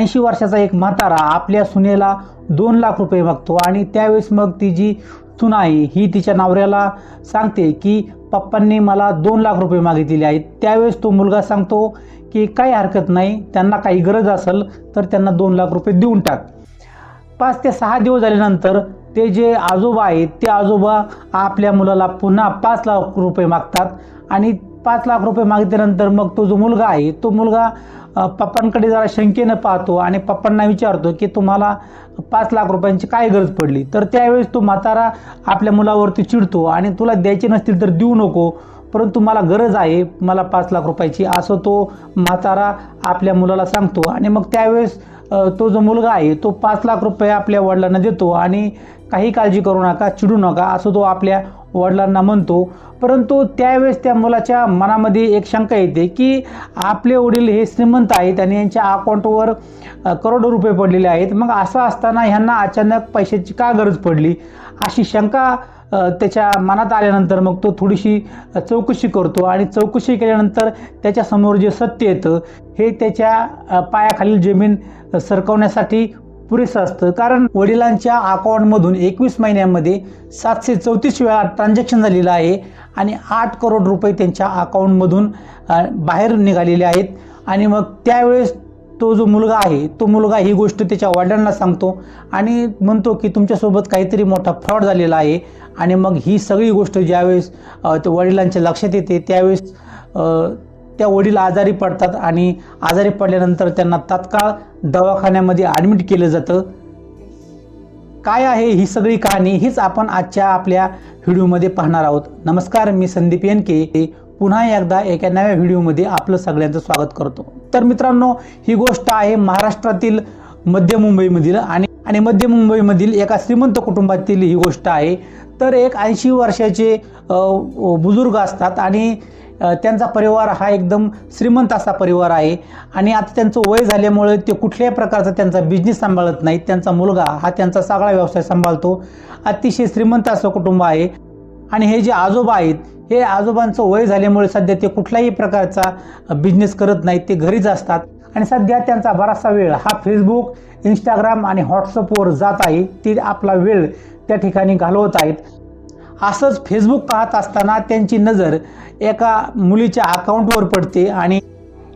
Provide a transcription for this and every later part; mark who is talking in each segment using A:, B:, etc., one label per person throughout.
A: ऐंशी वर्षाचा एक म्हातारा आपल्या सुनेला दोन लाख रुपये मागतो आणि त्यावेळेस मग ती जी सुनाई आहे ही तिच्या नवऱ्याला सांगते की पप्पांनी मला दोन लाख रुपये मागितलेले आहेत. त्यावेळेस तो मुलगा सांगतो की काही हरकत नाही त्यांना काही गरज असेल तर त्यांना दोन लाख रुपये देऊन टाक. पाच ते सहा दिवस झाल्यानंतर ते जे आजोबा आहेत ते आजोबा आपल्या मुलाला पुन्हा पाच लाख रुपये मागतात आणि पाच लाख रुपये मागितल्यानंतर मग तो जो मुलगा आहे तो मुलगा पप्पांकडे जरा शंकेनं पाहतो आणि पप्पांना विचारतो की तुम्हाला पाच लाख रुपयांची काय गरज पडली? तर त्यावेळेस तो म्हातारा आपल्या मुलावरती चिडतो आणि तुला द्यायचे नसतील तर देऊ नको परंतु मला गरज आहे मला पाच लाख रुपयाची असं तो म्हातारा आपल्या मुलाला सांगतो. आणि मग त्यावेळेस तो जो मुलगा आहे तो पाच लाख रुपये आपल्या वडिलांना देतो आणि काही काळजी करू नका चिडू नका असं तो आपल्या वडिलांना म्हणतो. परंतु त्यावेळेस त्या मुलाच्या मनामध्ये एक शंका येते की आपले वडील हे श्रीमंत आहेत आणि यांच्या अकाउंटवर करोडो रुपये पडलेले आहेत. मग असं असताना ह्यांना अचानक पैशाची का गरज पडली? अशी शंका त्याच्या मनात आल्यानंतर मग तो थोडीशी चौकशी करतो आणि चौकशी केल्यानंतर त्याच्यासमोर जे सत्य येतं हे त्याच्या पायाखालील जमीन सरकवण्यासाठी पुरेसं असतं. कारण वडिलांच्या अकाउंटमधून एकवीस महिन्यामध्ये सातशे चौतीस वेळा ट्रान्झॅक्शन झालेलं आहे आणि आठ करोड रुपये त्यांच्या अकाउंटमधून बाहेर निघालेले आहेत. आणि मग त्यावेळेस तो जो मुलगा आहे तो मुलगा ही गोष्ट त्याच्या वडिलांना सांगतो आणि म्हणतो की तुमच्यासोबत काहीतरी मोठा फ्रॉड झालेला आहे. आणि मग ही सगळी गोष्ट ज्यावेळेस वडिलांच्या लक्षात येते त्यावेळेस त्या वडील आजारी पडतात आणि आजारी पडल्यानंतर त्यांना तात्काळ दवाखान्यामध्ये ॲडमिट केलं जातं. काय आहे ही सगळी कहाणी? हीच आपण आजच्या आपल्या व्हिडिओमध्ये पाहणार आहोत. नमस्कार मी संदीप येनके पुन्हा एकदा एका नव्या व्हिडिओमध्ये आपलं सगळ्यांचं स्वागत करतो. तर मित्रांनो ही गोष्ट आहे महाराष्ट्रातील मध्य मुंबईमधील आणि आणि मध्य मुंबईमधील एका श्रीमंत कुटुंबातील ही गोष्ट आहे. तर एक ऐंशी वर्षाचे बुजुर्ग असतात आणि त्यांचा परिवार हा एकदम श्रीमंत असा परिवार आहे. आणि आता त्यांचं वय झाल्यामुळे ते कुठल्याही प्रकारचा त्यांचा बिझनेस सांभाळत नाहीत. त्यांचा मुलगा हा त्यांचा सगळा व्यवसाय सांभाळतो. अतिशय श्रीमंत असं कुटुंब आहे. आणि हे जे आजोबा आहेत हे आजोबांचं वय झाल्यामुळे सध्या ते कुठल्याही प्रकारचा बिझनेस करत नाहीत. ते घरीच असतात. आणि सध्या त्यांचा बराचसा वेळ हा फेसबुक इंस्टाग्राम आणि व्हॉट्सअपवर जात आहे. ते आपला वेळ त्या ठिकाणी घालवत आहेत. असंच फेसबुक पाहत असताना त्यांची नजर एका मुलीच्या अकाउंटवर पडते आणि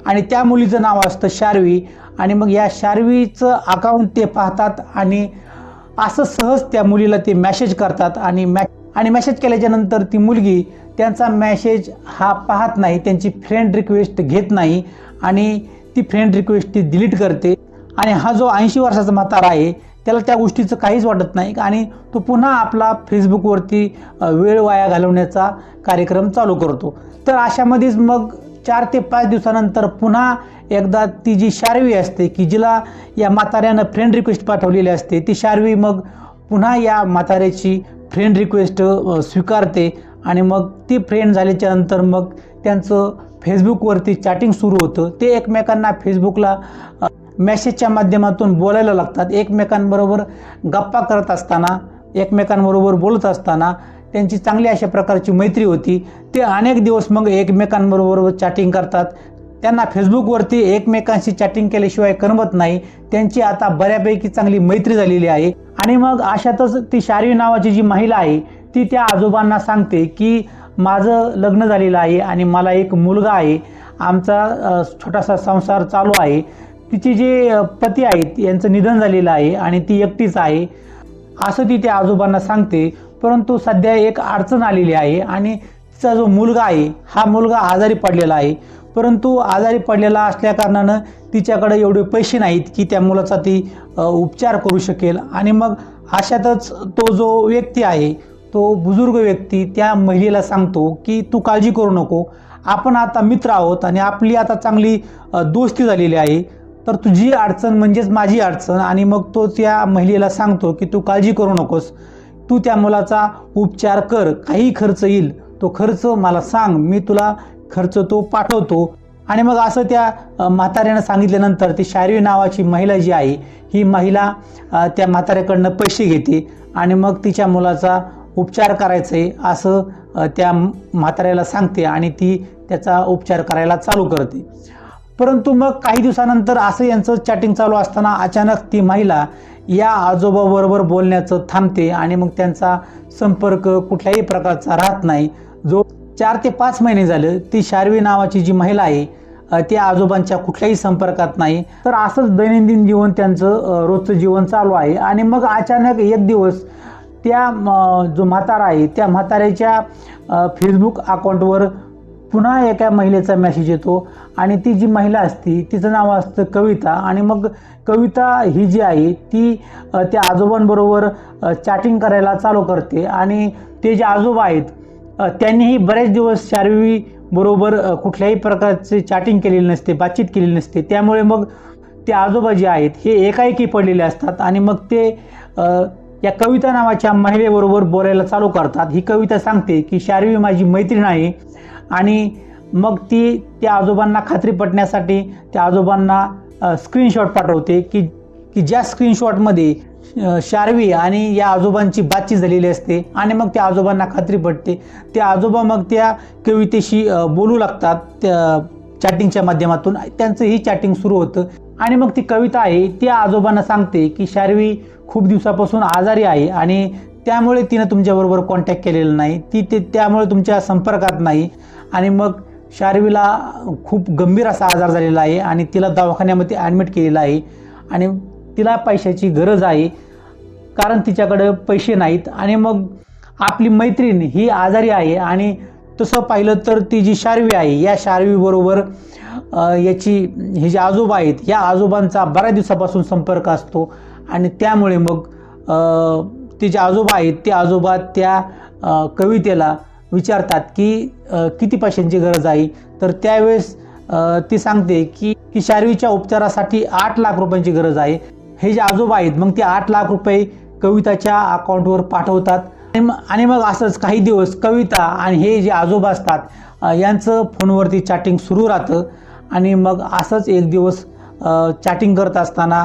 A: आणि त्या मुलीचं नाव असतं शार्वी. आणि मग या शार्वीचं अकाउंट ते पाहतात आणि असं सहज त्या मुलीला ते मॅसेज करतात आणि मॅ आणि मॅसेज केल्याच्यानंतर ती मुलगी त्यांचा मॅसेज हा पाहत नाही त्यांची फ्रेंड रिक्वेस्ट घेत नाही आणि ती फ्रेंड रिक्वेस्ट ती डिलीट करते. आणि हा जो ऐंशी वर्षाचा म्हातारा आहे त्याला त्या गोष्टीचं काहीच वाटत नाही. आणि तो पुन्हा आपला फेसबुकवरती वेळ वाया घालवण्याचा कार्यक्रम चालू करतो. तर अशामध्येच मग चार ते पाच दिवसानंतर पुन्हा एकदा ती जी शार्वी असते की जिला या म्हाताऱ्यानं फ्रेंड रिक्वेस्ट पाठवलेली असते ती शार्वी मग पुन्हा या म्हाताऱ्याची फ्रेंड रिक्वेस्ट स्वीकारते. आणि मग ती फ्रेंड झाल्याच्यानंतर मग त्यांचं फेसबुकवरती चॅटिंग सुरू होतं. ते एकमेकांना फेसबुकला मेसेजच्या माध्यमातून बोलायला लागतात. एकमेकांबरोबर गप्पा करत असताना एकमेकांबरोबर बोलत असताना त्यांची चांगली अशा प्रकारची मैत्री होती. ते अनेक दिवस मग एकमेकांबरोबर चॅटिंग करतात. त्यांना फेसबुकवरती एकमेकांशी चॅटिंग केल्याशिवाय करमत नाही. त्यांची आता बऱ्यापैकी चांगली मैत्री झालेली आहे. आणि मग अशातच ती शारवी नावाची जी महिला आहे ती त्या आजोबांना सांगते की माझं लग्न झालेलं आहे आणि मला एक मुलगा आहे. आमचा छोटासा संसार चालू आहे. तिचे जे पती आहेत यांचं निधन झालेलं आहे आणि ती एकटीच आहे असं ती त्या आजोबांना सांगते. परंतु सध्या एक अडचण आलेली आहे आणि तिचा जो मुलगा आहे हा मुलगा आजारी पडलेला आहे. परंतु आजारी पडलेला असल्या कारणानं तिच्याकडे एवढे पैसे नाहीत की त्या मुलाचा ती उपचार करू शकेल. आणि मग अशातच तो जो व्यक्ती आहे तो बुजुर्ग व्यक्ती त्या महिलेला सांगतो की तू काळजी करू नको. आपण आता मित्र आहोत आणि आपली आता चांगली दोस्ती झालेली आहे. तर तुझी अडचण म्हणजेच माझी अडचण आणि मग तो त्या महिलेला सांगतो की तू काळजी करू नकोस. तू त्या मुलाचा उपचार कर काही खर्च येईल. तो खर्च मला सांग मी तुला खर्च तो पाठवतो. आणि मग असं त्या म्हाताऱ्यानं सांगितल्यानंतर ती शायरी नावाची महिला जी आहे ही महिला त्या म्हाताऱ्याकडनं पैसे घेते आणि मग तिच्या मुलाचा उपचार करायचा आहे असं त्या म्हाताऱ्याला सांगते आणि ती त्याचा उपचार करायला चालू करते. परंतु मग काही दिवसानंतर असं यांचं चॅटिंग चालू असताना अचानक ती महिला या आजोबाबरोबर बोलण्याचं थांबते आणि मग त्यांचा संपर्क कुठल्याही प्रकारचा राहत नाही. जो चार ते पाच महिने झालं ती शार्वी नावाची जी महिला आहे ती आजोबांच्या कुठल्याही संपर्कात नाही. तर असंच दैनंदिन जीवन त्यांचं रोजचं जीवन चालू आहे. आणि मग अचानक एक दिवस त्या जो म्हातारा आहे त्या म्हाताऱ्याच्या फेसबुक अकाउंटवर पुन्हा एका महिलेचा मेसेज येतो आणि ती जी महिला असती तिचं नाव असतं कविता आणि मग कविता ही जी आहे ती त्या आजोबांबरोबर चॅटिंग करायला चालू करते आणि ते जे आजोबा आहेत त्यांनीही बरेच दिवस शार्वीबरोबर कुठल्याही प्रकारचे चॅटिंग केलेली नसते बातचीत केलेली नसते. त्यामुळे मग ते आजोबा जे आहेत हे एकाएकी पडलेले असतात आणि मग ते या कविता नावाच्या महिलेबरोबर बोलायला चालू करतात. ही कविता सांगते की शार्वी माझी मैत्रीण आहे. आणि मग ती त्या आजोबांना खात्री पटण्यासाठी त्या आजोबांना स्क्रीनशॉट पाठवते की की ज्या स्क्रीनशॉटमध्ये शार्वी आणि या आजोबांची बातचीत झालेली असते आणि मग त्या आजोबांना खात्री पटते. ते आजोबा मग त्या कवितेशी बोलू लागतात त्या चॅटिंगच्या माध्यमातून. त्यांचं ही चॅटिंग सुरू होतं. आणि मग ती कविता आहे त्या आजोबांना सांगते की शार्वी खूप दिवसापासून आजारी आहे आणि त्यामुळे तिनं तुमच्याबरोबर कॉन्टॅक्ट केलेला नाही. ती ते त्यामुळे तुमच्या संपर्कात नाही. आणि मग शार्वीला खूप गंभीर असा आजार झालेला आहे आणि तिला दवाखान्यामध्ये ॲडमिट केलेलं आहे. आणि तिला पैशाची गरज आहे कारण तिच्याकडं पैसे नाहीत. आणि मग आपली मैत्रीण ही आजारी आहे आणि तसं पाहिलं तर ती जी शार्वी आहे या शार्वीबरोबर याची हे जे आजोबा आहेत या आजोबांचा बऱ्याच दिवसापासून संपर्क असतो. आणि त्यामुळे मग तिचे ते जे आजोबा आहेत ते आजोबा त्या कवितेला विचारतात की किती पैशांची गरज आहे? तर त्यावेळेस ती सांगते की की शार्वीच्या उपचारासाठी आठ लाख रुपयांची गरज आहे. हे जे आजोबा आहेत मग ते आठ लाख रुपये कविताच्या अकाउंटवर पाठवतात. आणि मग आणि मग असंच काही दिवस कविता आणि हे जे आजोबा असतात यांचं फोनवरती चॅटिंग सुरू राहतं. आणि मग असंच एक दिवस चॅटिंग करत असताना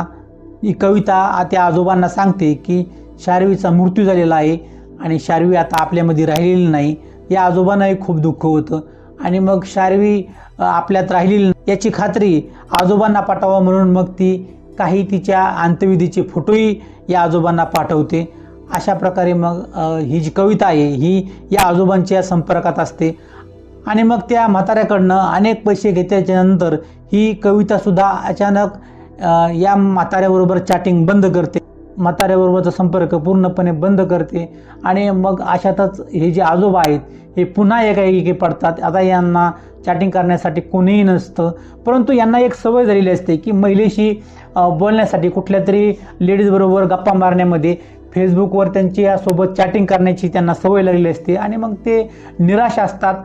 A: ही कविता त्या आजोबांना सांगते की शार्वीचा मृत्यू झालेला आहे आणि शार्वी आता आपल्यामध्ये राहिलेली नाही. या आजोबांनाही खूप दुःख होतं. आणि मग शारवी आपल्यात राहिलेली याची खात्री आजोबांना पाठवा म्हणून मग ती काही तिच्या अंत्यविधीचे फोटोही या आजोबांना पाठवते. अशा प्रकारे मग ही जी कविता आहे ही या आजोबांच्या संपर्कात असते. आणि मग त्या म्हाताऱ्याकडनं अनेक पैसे घेतल्याच्या नंतर ही कवितासुद्धा अचानक या म्हाताऱ्याबरोबर चॅटिंग बंद करते. म्हाताऱ्याबरोबरचा संपर्क पूर्णपणे बंद करते आणि मग अशातच हे जे आजोबा आहेत हे पुन्हा एकाएकी पडतात. आता यांना चॅटिंग करण्यासाठी कोणीही नसतं. परंतु यांना एक सवय झालेली असते की महिलेशी बोलण्यासाठी कुठल्या तरी लेडीजबरोबर गप्पा मारण्यामध्ये फेसबुकवर त्यांच्यासोबत चॅटिंग करण्याची त्यांना सवय लागलेली असते आणि मग ते निराश असतात.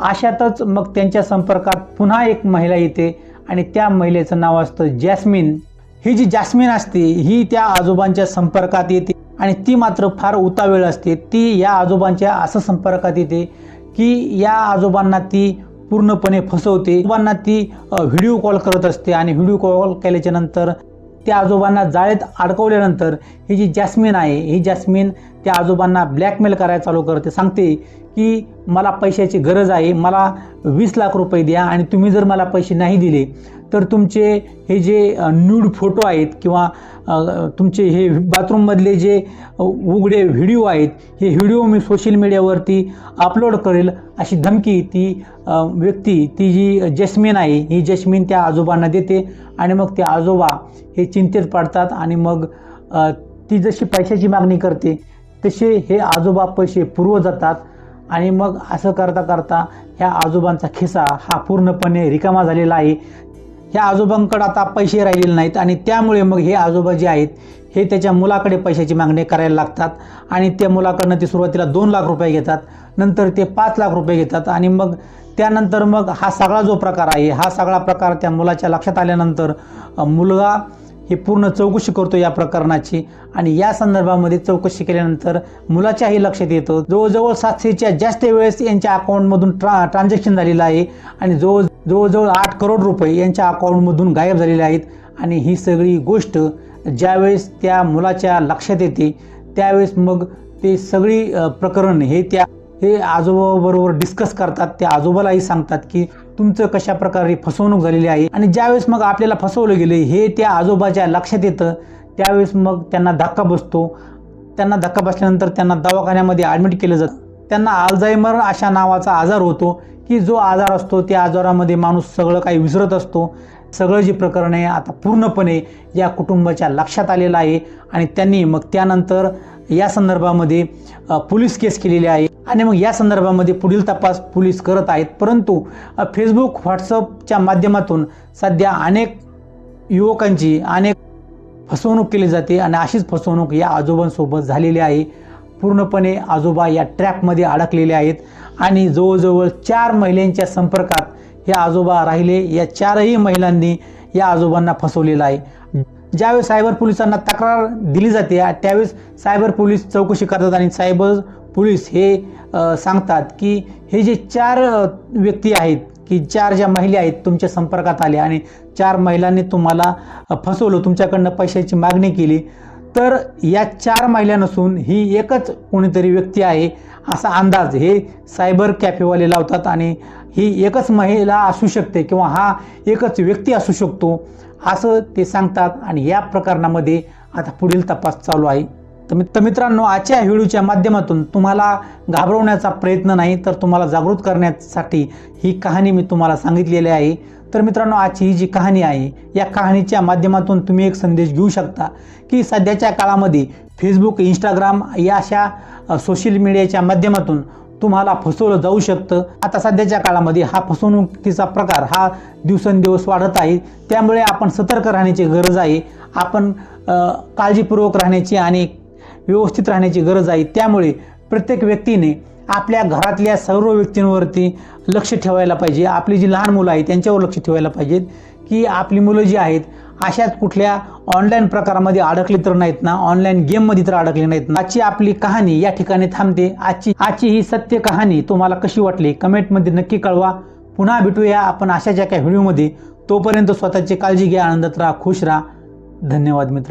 A: अशातच मग त्यांच्या संपर्कात पुन्हा एक महिला येते आणि त्या महिलेचं नाव असतं जॅस्मिन. ही जी जास्मिन असते ही त्या आजोबांच्या संपर्कात येते आणि ती मात्र फार उतावेळ असते. ती या आजोबांच्या असं संपर्कात येते की या आजोबांना ती पूर्णपणे फसवते. आजोबांना ती व्हिडिओ कॉल करत असते आणि व्हिडिओ कॉल केल्याच्यानंतर त्या आजोबांना जाळेत अडकवल्यानंतर ही जी जॅस्मिन आहे ही जॅस्मिन त्या आजोबांना ब्लॅकमेल करायला चालू करते. सांगते की मला पैशाची गरज आहे मला वीस लाख रुपये द्या आणि तुम्ही जर मला पैसे नाही दिले तर तुमचे हे जे न्यूड फोटो आहेत किंवा तुमचे हे बाथरूममधले जे उघडे व्हिडिओ आहेत हे व्हिडिओ मी सोशल मीडियावरती अपलोड करेल अशी धमकी ती व्यक्ती ती जी जस्मिन आहे ही जस्मिन त्या आजोबांना देते आणि मग ते आजोबा हे चिंतेत पडतात आणि मग ती जशी पैशाची मागणी करते तसे हे आजोबा पैसे पुरव जातात आणि मग असं करता करता ह्या आजोबांचा खिसा हा पूर्णपणे रिकामा झालेला आहे. ह्या आजोबांकडे आता पैसे राहिलेले नाहीत आणि त्यामुळे मग हे आजोबा जे आहेत हे त्याच्या मुलाकडे पैशाची मागणी करायला लागतात आणि त्या मुलाकडनं ते सुरुवातीला दोन लाख रुपये घेतात नंतर ते पाच लाख रुपये घेतात आणि मग त्यानंतर मग हा सगळा जो प्रकार आहे हा सगळा प्रकार त्या मुलाच्या लक्षात आल्यानंतर मुलगा हे पूर्ण चौकशी करतो या प्रकरणाची आणि या संदर्भामध्ये चौकशी केल्यानंतर मुलाच्याही लक्षात येतं. जवळजवळ सातशेच्या जास्त वेळेस यांच्या अकाउंटमधून ट्रा ट्रान्झॅक्शन झालेलं आहे आणि जवळ जवळजवळ आठ करोड रुपये यांच्या अकाउंटमधून गायब झालेले आहेत. आणि ही सगळी गोष्ट ज्यावेळेस त्या मुलाच्या लक्षात येते त्यावेळेस मग ते सगळी प्रकरण हे त्या हे आजोबाबरोबर डिस्कस करतात. त्या आजोबालाही सांगतात की तुमचं कशा प्रकारे फसवणूक झालेली आहे. आणि ज्यावेळेस मग आपल्याला फसवलं गेलं हे त्या आजोबाच्या लक्षात येतं. त्यावेळेस मग त्यांना धक्का बसतो. त्यांना धक्का बसल्यानंतर त्यांना दवाखान्यामध्ये ॲडमिट केलं जातं. त्यांना अल्झायमर अशा नावाचा आजार होतो. की जो आजार असतो त्या आजारामध्ये माणूस सगळं काही विसरत असतो. सगळं जे प्रकरण आहे आता पूर्णपणे या कुटुंबाच्या लक्षात आलेलं आहे आणि त्यांनी मग त्यानंतर या संदर्भामध्ये पोलीस केस केलेली आहे आणि मग या संदर्भामध्ये पुढील तपास पोलीस करत आहेत. परंतु फेसबुक व्हॉट्सअपच्या माध्यमातून सध्या अनेक युवकांची अनेक फसवणूक केली जाते आणि अशीच फसवणूक या आजोबांसोबत झालेली आहे. पूर्णपणे आजोबा या ट्रॅपमध्ये अडकलेले आहेत आणि जवळजवळ चार महिलांच्या संपर्कात हे आजोबा राहिले. या चारही महिलांनी या आजोबांना फसवलेलं आहे. ज्यावेळेस सायबर पोलिसांना तक्रार दिली जाते त्यावेळेस सायबर पोलीस चौकशी करतात आणि सायबर पोलीस हे सांगतात की हे जे चार व्यक्ती आहेत की चार ज्या महिला आहेत तुमच्या संपर्कात आल्या आणि चार महिलांनी तुम्हाला फसवलं तुमच्याकडनं पैशाची मागणी केली. तर या चार महिला नसून ही एकच कोणीतरी व्यक्ती आहे असा अंदाज हे सायबर कॅफेवाले लावतात आणि ही एकच महिला असू शकते किंवा हा एकच व्यक्ती असू शकतो असं ते सांगतात आणि या प्रकरणामध्ये आता पुढील तपास चालू आहे. तर मित्रांनो आजच्या व्हिडिओच्या माध्यमातून तुम्हाला घाबरवण्याचा प्रयत्न नाही तर तुम्हाला जागृत करण्यासाठी ही कहाणी मी तुम्हाला सांगितलेली आहे. तर मित्रांनो आजची ही जी कहाणी आहे या कहाणीच्या माध्यमातून तुम्ही एक संदेश घेऊ शकता की सध्याच्या काळामध्ये फेसबुक इंस्टाग्राम या अशा सोशल मीडियाच्या माध्यमातून तुम्हाला फसवलं जाऊ शकतं. आता सध्याच्या काळामध्ये हा फसवणुकीचा प्रकार हा दिवसेंदिवस वाढत आहे. त्यामुळे आपण सतर्क राहण्याची गरज आहे. आपण काळजीपूर्वक राहण्याची आणि व्यवस्थित राहण्याची गरज आहे. त्यामुळे प्रत्येक व्यक्तीने आपल्या घरातल्या सर्व व्यक्तींवरती लक्ष ठेवायला पाहिजे. आपली जी लहान मुलं आहेत त्यांच्यावर लक्ष ठेवायला पाहिजेत की आपली मुलं जी आहेत अशाच कुठल्या ऑनलाईन प्रकारामध्ये अडकली तर नाहीत ना ऑनलाईन गेममध्ये तर अडकली नाहीत ना. आजची आपली कहाणी या ठिकाणी थांबते. आजची आजची ही सत्य कहाणी तुम्हाला कशी वाटली? कमेंटमध्ये नक्की कळवा. पुन्हा भेटूया आपण अशाच एका व्हिडिओमध्ये तोपर्यंत स्वतःची काळजी घ्या आनंदात राहा खुश राहा. धन्यवाद मित्र.